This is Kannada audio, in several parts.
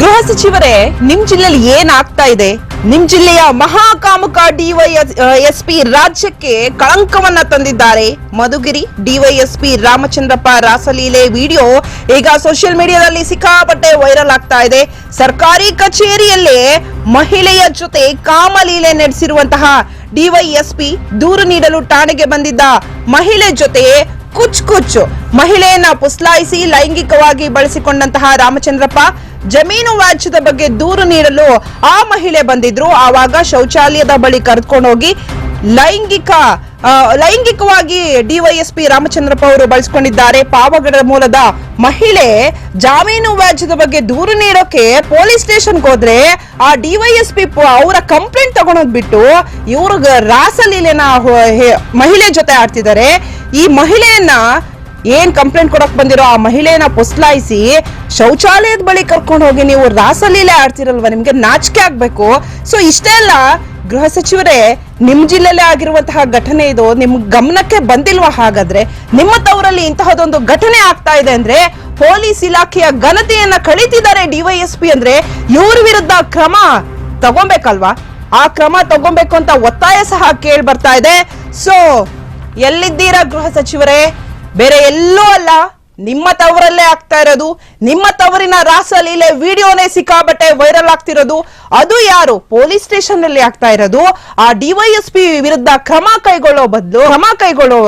ಗೃಹ ಸಚಿವರೇ, ನಿಮ್ ಜಿಲ್ಲೆಯಲ್ಲಿ ಏನ್ ಆಗ್ತಾ ಇದೆ? ನಿಮ್ ಜಿಲ್ಲೆಯ ಮಹಾಕಾಮುಕ ಡಿವೈಎಸ್ಪಿ ರಾಜ್ಯಕ್ಕೆ ಕಳಂಕವನ್ನ ತಂದಿದ್ದಾರೆ. ಮಧುಗಿರಿ ಡಿವೈಎಸ್ಪಿ ರಾಮಚಂದ್ರಪ್ಪ ರಾಸಲೀಲೆ ವಿಡಿಯೋ ಈಗ ಸೋಷಿಯಲ್ ಮೀಡಿಯಾದಲ್ಲಿ ಸಿಕ್ಕಾಪಟ್ಟೆ ವೈರಲ್ ಆಗ್ತಾ ಇದೆ. ಸರ್ಕಾರಿ ಕಚೇರಿಯಲ್ಲೇ ಮಹಿಳೆಯ ಜೊತೆ ಕಾಮಲೀಲೆ ನಡೆಸಿರುವಂತಹ ಡಿವೈಎಸ್ಪಿ ದೂರು ನೀಡಲು ಠಾಣೆಗೆ ಬಂದಿದ್ದ ಮಹಿಳೆ ಜೊತೆ ಕುಚ್ ಕುಚ್ ಮಹಿಳೆಯನ್ನ ಪುಸ್ಲಾಯಿಸಿ ಲೈಂಗಿಕವಾಗಿ ಬಳಸಿಕೊಂಡಂತಹ ರಾಮಚಂದ್ರಪ್ಪ ಜಮೀನು ವ್ಯಾಜ್ಯದ ಬಗ್ಗೆ ದೂರು ನೀಡಲು ಆ ಮಹಿಳೆ ಬಂದಿದ್ರು. ಆವಾಗ ಶೌಚಾಲಯದ ಬಳಿ ಕರೆದುಕೊಂಡೋಗಿ ಲೈಂಗಿಕ ಆ, ಲೈಂಗಿಕವಾಗಿ ಡಿವೈಎಸ್ಪಿ ರಾಮಚಂದ್ರಪ್ಪ ಅವರು ಬಳಸಿಕೊಂಡಿದ್ದಾರೆ. ಪಾವಗಡ ಮೂಲದ ಮಹಿಳೆ ಜಾಮೀನು ವ್ಯಾಜ್ಯದ ಬಗ್ಗೆ ದೂರು ನೀಡೋಕೆ ಪೊಲೀಸ್ ಸ್ಟೇಷನ್ಗೆ ಹೋದ್ರೆ ಆ ಡಿವೈಎಸ್ಪಿ ಅವರ ಕಂಪ್ಲೇಂಟ್ ತಗೊಂಡೋಗ್ ಬಿಟ್ಟು ಇವ್ರಿಗೆ ರಾಸಲೀಲೆನ ಮಹಿಳೆ ಜೊತೆ ಆಡ್ತಿದ್ದಾರೆ. ಈ ಮಹಿಳೆಯನ್ನ ಏನ್ ಕಂಪ್ಲೇಂಟ್ ಕೊಡಕ್ ಬಂದಿರೋ ಆ ಮಹಿಳೆಯನ್ನ ಪುಸ್ಲಾಯಿಸಿ ಶೌಚಾಲಯದ ಬಳಿ ಕರ್ಕೊಂಡು ಹೋಗಿ ನೀವು ರಾಸಲೀಲೆ ಆಡ್ತಿರಲ್ವಾ? ನಿಮ್ಗೆ ನಾಚಿಕೆ ಆಗ್ಬೇಕು. ಸೊ ಇಷ್ಟೇ ಅಲ್ಲ, ಗೃಹ ಸಚಿವರೇ, ನಿಮ್ ಜಿಲ್ಲೆಲ್ಲೇ ಆಗಿರುವಂತಹ ಘಟನೆ ಇದು, ನಿಮ್ ಗಮನಕ್ಕೆ ಬಂದಿಲ್ವಾ ಹಾಗಾದ್ರೆ? ನಿಮ್ಮ ತವರಲ್ಲಿ ಇಂತಹದೊಂದು ಘಟನೆ ಆಗ್ತಾ ಇದೆ ಅಂದ್ರೆ ಪೊಲೀಸ್ ಇಲಾಖೆಯ ಘನತೆಯನ್ನ ಕಳೀತಿದ್ದಾರೆ ಡಿವೈಎಸ್ಪಿ ಅಂದ್ರೆ ಇವ್ರ ವಿರುದ್ಧ ಕ್ರಮ ತಗೊಬೇಕಲ್ವಾ? ಆ ಕ್ರಮ ತಗೊಬೇಕು ಅಂತ ಒತ್ತಾಯ ಸಹ ಕೇಳಿ ಬರ್ತಾ ಇದೆ. ಸೊ ಎಲ್ಲಿದ್ದೀರಾ ಗೃಹ ಸಚಿವರೇ? ಬೇರೆ ಎಲ್ಲೂ ಅಲ್ಲ, ನಿಮ್ಮ ತವರಲ್ಲೇ ಆಗ್ತಾ ಇರೋದು, ನಿಮ್ಮ ತವರಿನ ರಾಸಲೀಲೆ ವಿಡಿಯೋನೇ ಸಿಕ್ಕಾಬಟ್ಟೆ ವೈರಲ್ ಆಗ್ತಿರೋದು. ಅದು ಯಾರು? ಪೊಲೀಸ್ ಸ್ಟೇಷನ್ ಅಲ್ಲಿ ಆಗ್ತಾ ಇರೋದು. ಆ ಡಿವೈಎಸ್ಪಿ ವಿರುದ್ಧ ಕ್ರಮ ಕೈಗೊಳ್ಳೋ ಬದಲು, ಕ್ರಮ ಕೈಗೊಳ್ಳೋ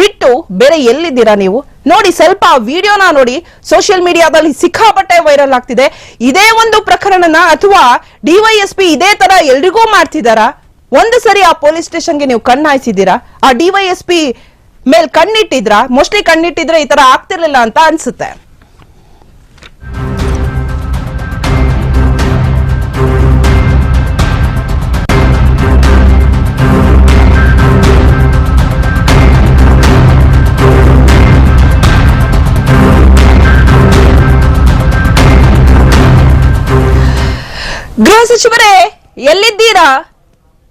ಬಿಟ್ಟು ಬೇರೆ ಎಲ್ಲಿದ್ದೀರಾ ನೀವು? ನೋಡಿ, ಸ್ವಲ್ಪ ವಿಡಿಯೋನ ನೋಡಿ. ಸೋಷಿಯಲ್ ಮೀಡಿಯಾದಲ್ಲಿ ಸಿಕ್ಕಾಪಟ್ಟೆ ವೈರಲ್ ಆಗ್ತಿದೆ. ಇದೇ ಒಂದು ಪ್ರಕರಣನ ಅಥವಾ ಡಿವೈಎಸ್ಪಿ ಇದೇ ತರ ಎಲ್ರಿಗೂ ಮಾಡ್ತಿದಾರಾ? ಒಂದು ಸರಿ ಆ ಪೊಲೀಸ್ ಸ್ಟೇಷನ್ಗೆ ನೀವು ಕಣ್ಣಾಯಿಸಿದ್ದೀರಾ? ಆ ಡಿವೈಎಸ್ಪಿ ಮೇಲ್ ಕಣ್ಣಿಟ್ಟಿದ್ರ? ಮೋಸ್ಟ್ಲಿ ಕಣ್ಣಿಟ್ಟಿದ್ರೆ ಈ ತರ ಆಗ್ತಿರ್ಲಿಲ್ಲ ಅಂತ ಅನ್ಸುತ್ತೆ. ಗೃಹ ಸಚಿವರೇ, ಎಲ್ಲಿದ್ದೀರಾ?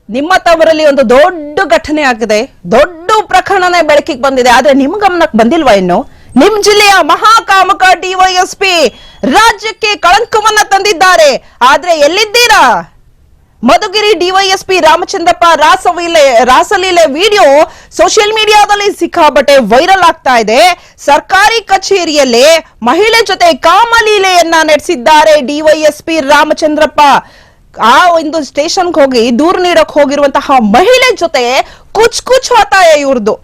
ನಿಮ್ಮ ತವರಲ್ಲಿ ಒಂದು ದೊಡ್ಡ ಘಟನೆ ಆಗಿದೆ. ದೊಡ್ಡ ಪ್ರಕರಣನೇ ಬೆಳಕಿಗೆ ಬಂದಿದೆ. ಆದ್ರೆ ನಿಮ್ ಗಮನಕ್ಕೆ ಬಂದಿಲ್ವಾ ಇನ್ನು? ನಿಮ್ ಜಿಲ್ಲೆಯ ಮಹಾಕಾಮಕ ಡಿವೈಎಸ್ಪಿ ರಾಜ್ಯಕ್ಕೆ ಕಳಂಕವನ್ನ ತಂದಿದ್ದಾರೆ. ಆದ್ರೆ ಎಲ್ಲಿದ್ದೀರಾ? ಮಧುಗಿರಿ ಡಿವೈಎಸ್ಪಿ ರಾಮಚಂದ್ರಪ್ಪ ರಾಸಲೀಲೆ ರಾಸಲೀಲೆ ವಿಡಿಯೋ ಸೋಷಿಯಲ್ ಮೀಡಿಯಾದಲ್ಲಿ ಸಿಕ್ಕಾಬಟ್ಟೆ ವೈರಲ್ ಆಗ್ತಾ ಇದೆ. ಸರ್ಕಾರಿ ಕಚೇರಿಯಲ್ಲಿ ಮಹಿಳೆ ಜೊತೆ ಕಾಮಲೀಲೆಯನ್ನ ನಡೆಸಿದ್ದಾರೆ ಡಿವೈಎಸ್ಪಿ ರಾಮಚಂದ್ರಪ್ಪ. ಆ ಒಂದು ಸ್ಟೇಷನ್ಗೆ ಹೋಗಿ ದೂರು ನೀಡಕ್ ಹೋಗಿರುವಂತಹ ಮಹಿಳೆ ಜೊತೆ ಕುಚ್ ಕುಚ್ ಹೋತಾಯ ಇವ್ರದ್ದು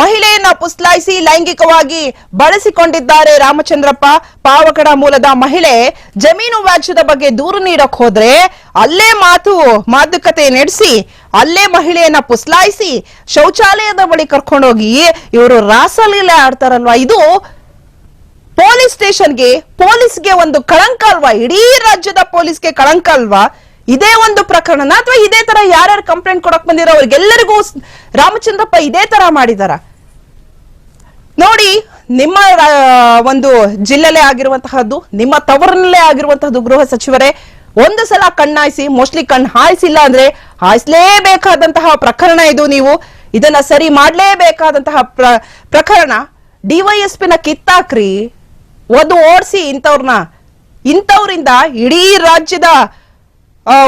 ಮಹಿಳೆಯನ್ನ ಪುಸ್ಲಾಯಿಸಿ ಲೈಂಗಿಕವಾಗಿ ಬಳಸಿಕೊಂಡಿದ್ದಾರೆ ರಾಮಚಂದ್ರಪ್ಪ. ಪಾವಕಡ ಮೂಲದ ಮಹಿಳೆ ಜಮೀನು ವ್ಯಾಜ್ಯದ ಬಗ್ಗೆ ದೂರು ನೀಡಕ್ ಹೋದ್ರೆ ಅಲ್ಲೇ ಮಾತು, ಮಾತುಕತೆ ನಡೆಸಿ, ಅಲ್ಲೇ ಮಹಿಳೆಯನ್ನ ಪುಸ್ಲಾಯಿಸಿ ಶೌಚಾಲಯದ ಬಳಿ ಕರ್ಕೊಂಡೋಗಿ ಇವರು ರಾಸಲೀಲೆ ಆಡ್ತಾರಲ್ವಾ? ಇದು ಪೊಲೀಸ್ ಸ್ಟೇಷನ್ಗೆ, ಪೊಲೀಸ್ಗೆ ಒಂದು ಕಳಂಕ ಅಲ್ವಾ? ಇಡೀ ರಾಜ್ಯದ ಪೊಲೀಸ್ಗೆ ಕಳಂಕ ಅಲ್ವಾ? ಇದೇ ಒಂದು ಪ್ರಕರಣ. ಅಥವಾ ಇದೇ ತರ ಯಾರ್ಯಾರು ಕಂಪ್ಲೇಂಟ್ ಕೊಡಕ್ ಬಂದಿರೋ ಅವ್ರಿಗೆಲ್ಲರಿಗೂ ರಾಮಚಂದ್ರಪ್ಪ ಇದೇ ತರ ಮಾಡಿದಾರ. ನೋಡಿ, ನಿಮ್ಮ ಒಂದು ಜಿಲ್ಲೆಲೇ ಆಗಿರುವಂತಹದ್ದು, ನಿಮ್ಮ ತವರಿನಲ್ಲೇ ಆಗಿರುವಂತಹದ್ದು ಗೃಹ ಸಚಿವರೇ, ಒಂದು ಸಲ ಕಣ್ಣಾಯಿಸಿ ಮೋಸ್ಟ್ಲಿ ಕಣ್ಣು ಹಾಯಿಸಿಲ್ಲ ಅಂದ್ರೆ ಹಾಯಿಸಲೇಬೇಕಾದಂತಹ ಪ್ರಕರಣ ಇದು ನೀವು. ಇದನ್ನ ಸರಿ ಮಾಡಲೇಬೇಕಾದಂತಹ ಪ್ರ- ಪ್ರಕರಣ. ಡಿವೈಎಸ್ಪಿನ ಕಿತ್ತಾಕ್ರಿ. ಒಂದು ಓಡಿಸಿ ಇಂಥವ್ರನ್ನ. ಇಂಥವ್ರಿಂದ ಇಡೀ ರಾಜ್ಯದ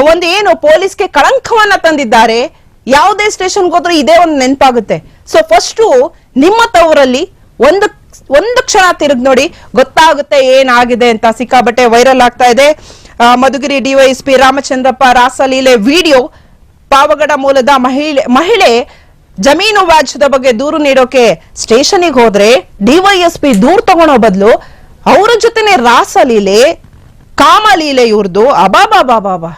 ಒಂದು ಏನು ಪೊಲೀಸ್ಗೆ ಕಳಂಕವನ್ನ ತಂದಿದ್ದಾರೆ, ಯಾವುದೇ ಸ್ಟೇಷನ್ಗೆ ಹೋದ್ರೂ ಇದೇ ಒಂದು ನೆನಪಾಗುತ್ತೆ. ಸೊ ಫಸ್ಟ್ ನಿಮ್ಮ ತವರಲ್ಲಿ ಒಂದು ಒಂದು ಕ್ಷಣ ತಿರುಗಿ ನೋಡಿ, ಗೊತ್ತಾಗುತ್ತೆ ಏನಾಗಿದೆ ಅಂತ. ಸಿಕ್ಕಾಬಟ್ಟೆ ವೈರಲ್ ಆಗ್ತಾ ಇದೆ. ಮಧುಗಿರಿ ಡಿವೈಎಸ್ಪಿ ರಾಮಚಂದ್ರಪ್ಪ ರಾಸಲೀಲೆ ವಿಡಿಯೋ ಪಾವಗಡ ಮೂಲದ ಮಹಿಳೆ ಮಹಿಳೆ ಜಮೀನು ವ್ಯಾಜ್ಯದ ಬಗ್ಗೆ ದೂರು ನೀಡೋಕೆ ಸ್ಟೇಷನ್ಗೆ ಹೋದ್ರೆ ಡಿವೈಎಸ್ಪಿ ದೂರು ತಗೊಳೋ ಬದಲು ಅವರ ಜೊತೆನೆ ರಾಸಲೀಲೆ ಕಾಮಲೀಲೆ ಇವ್ರದ್ದು ಅಬಾಬಾ ಬಾಬಾ